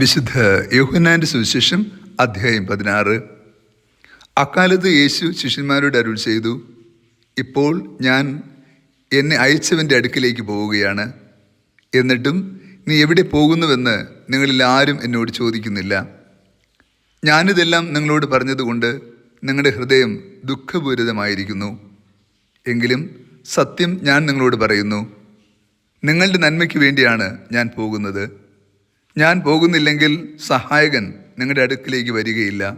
വിശുദ്ധ യോഹന്നാന്റെ സുവിശേഷം അധ്യായം പതിനാറ്. അക്കാലത്ത് യേശു ശിഷ്യന്മാരോട് അരുൾ ചെയ്തു ഇപ്പോൾ ഞാൻ എന്നെ അയച്ചവന്റെ അടുക്കിലേക്ക് പോവുകയാണ്. എന്നിട്ടും നീ എവിടെ പോകുന്നുവെന്ന് നിങ്ങളിൽ ആരും എന്നോട് ചോദിക്കുന്നില്ല. ഞാനിതെല്ലാം നിങ്ങളോട് പറഞ്ഞതുകൊണ്ട് നിങ്ങളുടെ ഹൃദയം ദുഃഖപൂരിതമായിരിക്കുന്നു. എങ്കിലും സത്യം ഞാൻ നിങ്ങളോട് പറയുന്നു. നിങ്ങളുടെ നന്മയ്ക്ക് വേണ്ടിയാണ് ഞാൻ പോകുന്നത്. ഞാൻ പോകുന്നില്ലെങ്കിൽ സഹായകൻ നിങ്ങളുടെ അടുക്കിലേക്ക് വരികയില്ല.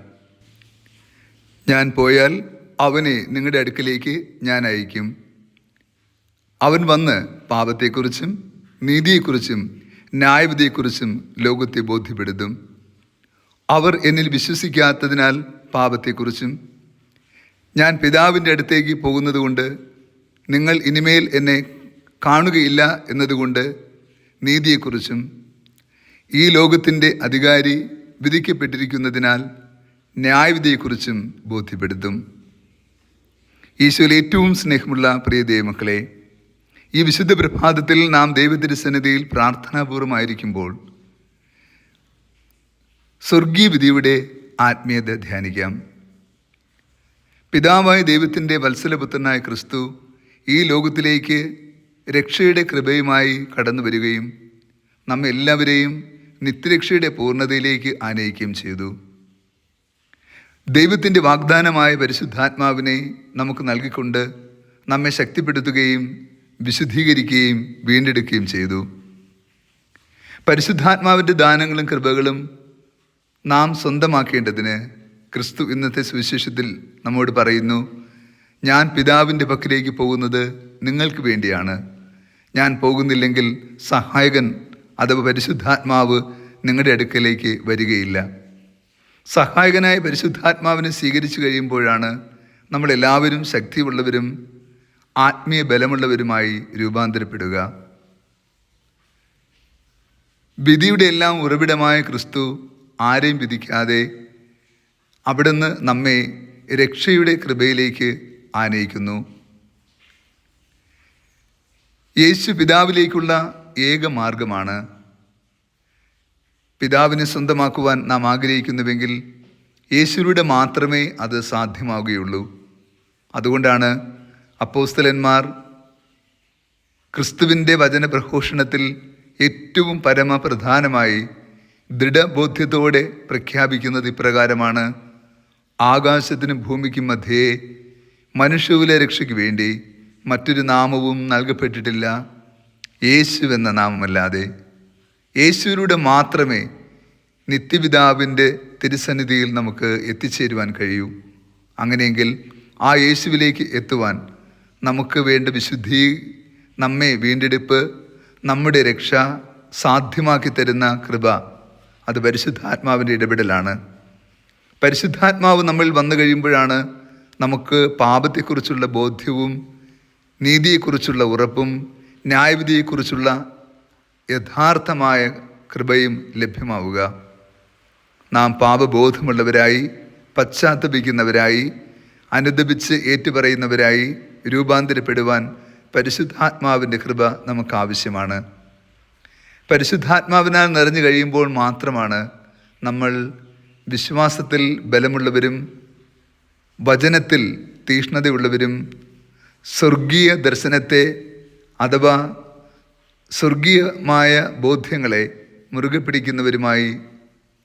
ഞാൻ പോയാൽ അവനെ നിങ്ങളുടെ അടുക്കിലേക്ക് ഞാൻ അയക്കും. അവൻ വന്ന് പാപത്തെക്കുറിച്ചും നീതിയെക്കുറിച്ചും ന്യായവിധിയെക്കുറിച്ചും ലോകത്തെ ബോധ്യപ്പെടുത്തും. അവർ എന്നിൽ വിശ്വസിക്കാത്തതിനാൽ പാപത്തെക്കുറിച്ചും. ഞാൻ പിതാവിന്റെ അടുത്തേക്ക് പോകുന്നതുകൊണ്ട് നിങ്ങൾ ഇനിമേൽ എന്നെ കാണുകയില്ല എന്നതുകൊണ്ട് നീതിയെക്കുറിച്ചും ഈ ലോകത്തിന്റെ അധികാരി വിധിക്കപ്പെട്ടിരിക്കുന്നതിനാൽ ന്യായവിധിയെക്കുറിച്ചും ബോധ്യപ്പെടുത്തും. ഈശോയിൽ ഏറ്റവും സ്നേഹമുള്ള പ്രിയ ദൈവമക്കളെ ഈ വിശുദ്ധ പ്രഭാതത്തിൽ നാം ദൈവത്തിരുസന്നിധിയിൽ പ്രാർത്ഥനാപൂർവമായിരിക്കുമ്പോൾ സ്വർഗീയ വിധിയുടെ ആത്മീയത ധ്യാനിക്കാം. പിതാവായ ദൈവത്തിന്റെ വത്സലപുത്രനായ ക്രിസ്തു ഈ ലോകത്തിലേക്ക് രക്ഷയുടെ കൃപയുമായി കടന്നു വരികയും നമ്മെ എല്ലാവരെയും നിത്യരക്ഷയുടെ പൂർണതയിലേക്ക് ആനയിക്കുകയും ചെയ്തു. ദൈവത്തിന്റെ വാഗ്ദാനമായ പരിശുദ്ധാത്മാവിനെ നമുക്ക് നൽകിക്കൊണ്ട് നമ്മെ ശക്തിപ്പെടുത്തുകയും വിശുദ്ധീകരിക്കുകയും വീണ്ടെടുക്കുകയും ചെയ്തു. പരിശുദ്ധാത്മാവിന്റെ ദാനങ്ങളും കൃപകളും നാം സ്വന്തമാക്കേണ്ടതിന് ക്രിസ്തു ഇന്നത്തെ സുവിശേഷത്തിൽ നമ്മോട് പറയുന്നു ഞാൻ പിതാവിന്റെ പക്കിലേക്ക് പോകുന്നത് നിങ്ങൾക്ക് വേണ്ടിയാണ്. ഞാൻ പോകുന്നില്ലെങ്കിൽ സഹായകൻ അഥവാ പരിശുദ്ധാത്മാവ് നിങ്ങളുടെ അടുക്കലേക്ക് വരികയില്ല. സഹായകനായ പരിശുദ്ധാത്മാവിനെ സ്വീകരിച്ചു കഴിയുമ്പോഴാണ് നമ്മളെല്ലാവരും ശക്തിയുള്ളവരും ആത്മീയ ബലമുള്ളവരുമായി രൂപാന്തരപ്പെടുക. വിധിയുടെ എല്ലാം ഉറവിടമായ ക്രിസ്തു ആരെയും വിധിക്കാതെ അവിടുന്ന് നമ്മെ രക്ഷയുടെ കൃപയിലേക്ക് ആനയിക്കുന്നു. യേശു പിതാവിലേക്കുള്ള ഏക മാർഗമാണ് പിതാവിനെ സ്വന്തമാക്കുവാൻ നാം ആഗ്രഹിക്കുന്നുവെങ്കിൽ യേശുവിലൂടെ മാത്രമേ അത് സാധ്യമാവുകയുള്ളൂ. അതുകൊണ്ടാണ് അപ്പോസ്തലന്മാർ ക്രിസ്തുവിന്റെ വചനപ്രഘോഷണത്തിൽ ഏറ്റവും പരമപ്രധാനമായി ദൃഢബോധ്യത്തോടെ പ്രഖ്യാപിക്കുന്നത് ഇപ്രകാരമാണ്. ആകാശത്തിനും ഭൂമിക്കും മധ്യേ മനുഷ്യകുല രക്ഷയ്ക്ക് വേണ്ടി മറ്റൊരു നാമവും നൽകപ്പെട്ടിട്ടില്ല. യേശു എന്ന നാമമല്ലാതെ. യേശുവിലൂടെ മാത്രമേ നിത്യപിതാവിന്റെ തിരുസന്നിധിയിൽ നമുക്ക് എത്തിച്ചേരുവാൻ കഴിയൂ. അങ്ങനെയെങ്കിൽ ആ യേശുവിലേക്ക് എത്തുവാൻ നമുക്ക് വേണ്ട വിശുദ്ധി നമ്മെ വീണ്ടെടുപ്പ് നമ്മുടെ രക്ഷ സാധ്യമാക്കി തരുന്ന കൃപ അത് പരിശുദ്ധാത്മാവിന്റെ ഇടപെടലാണ്. പരിശുദ്ധാത്മാവ് നമ്മൾ വന്നു കഴിയുമ്പോഴാണ് നമുക്ക് പാപത്തെക്കുറിച്ചുള്ള ബോധ്യവും നീതിയെക്കുറിച്ചുള്ള ഉറപ്പും ന്യായവിധിയെക്കുറിച്ചുള്ള യഥാർത്ഥമായ കൃപയും ലഭ്യമാവുക. നാം പാപബോധമുള്ളവരായി പശ്ചാത്തപിക്കുന്നവരായി അനുദപിച്ച് ഏറ്റുപറയുന്നവരായി രൂപാന്തരപ്പെടുവാൻ പരിശുദ്ധാത്മാവിന്റെ കൃപ നമുക്ക് ആവശ്യമാണ് പരിശുദ്ധാത്മാവിനാൽ നിറഞ്ഞു കഴിയുമ്പോൾ മാത്രമാണ് നമ്മൾ വിശ്വാസത്തിൽ ബലമുള്ളവരും വചനത്തിൽ തീഷ്ണതയുള്ളവരും സ്വർഗീയ ദർശനത്തെ അഥവാ സ്വർഗീയമായ ബോധ്യങ്ങളെ മുറുകെ പിടിക്കുന്നവരുമായി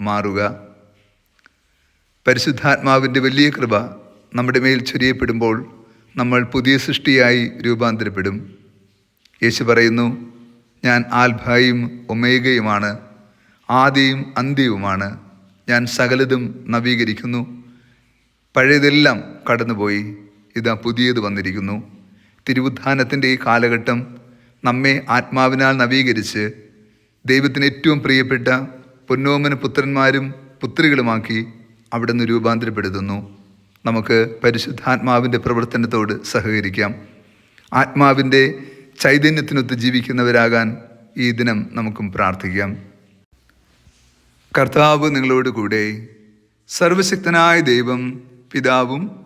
മാറുക. പരിശുദ്ധാത്മാവിന്റെ വലിയ കൃപ നമ്മുടെ മേൽ ചൊരിയപ്പെടുമ്പോൾ നമ്മൾ പുതിയ സൃഷ്ടിയായി രൂപാന്തരപ്പെടും. യേശു പറയുന്നു ഞാൻ ആൽഭായും ഒമേഗയുമാണ് ആദിയും അന്ത്യവുമാണ്. ഞാൻ സകലതും നവീകരിക്കുന്നു. പഴയതെല്ലാം കടന്നുപോയി. ഇതാ പുതിയത് വന്നിരിക്കുന്നു. തിരുവുത്ഥാനത്തിന്റെ ഈ കാലഘട്ടം നമ്മെ ആത്മാവിനാൽ നവീകരിച്ച് ദൈവത്തിന് ഏറ്റവും പ്രിയപ്പെട്ട പൊന്നോമന പുത്രന്മാരും പുത്രികളുമാക്കി അവിടുന്ന് രൂപാന്തരപ്പെടുത്തുന്നു. നമുക്ക് പരിശുദ്ധാത്മാവിന്റെ പ്രവർത്തനത്തോട് സഹകരിക്കാം. ആത്മാവിന്റെ ചൈതന്യത്തിനൊത്ത് ജീവിക്കുന്നവരാകാൻ ഈ ദിനം നമുക്കും പ്രാർത്ഥിക്കാം. കർത്താവ് നിങ്ങളോട് കൂടെ സർവശക്തനായ ദൈവം പിതാവും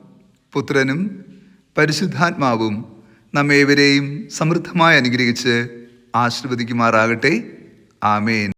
പുത്രനും പരിശുദ്ധാത്മാവും നമ്മേവരെയും സമൃദ്ധമായി അനുഗ്രഹിച്ച് ആശീർവദിക്കുമാറാകട്ടെ. ആമേൻ.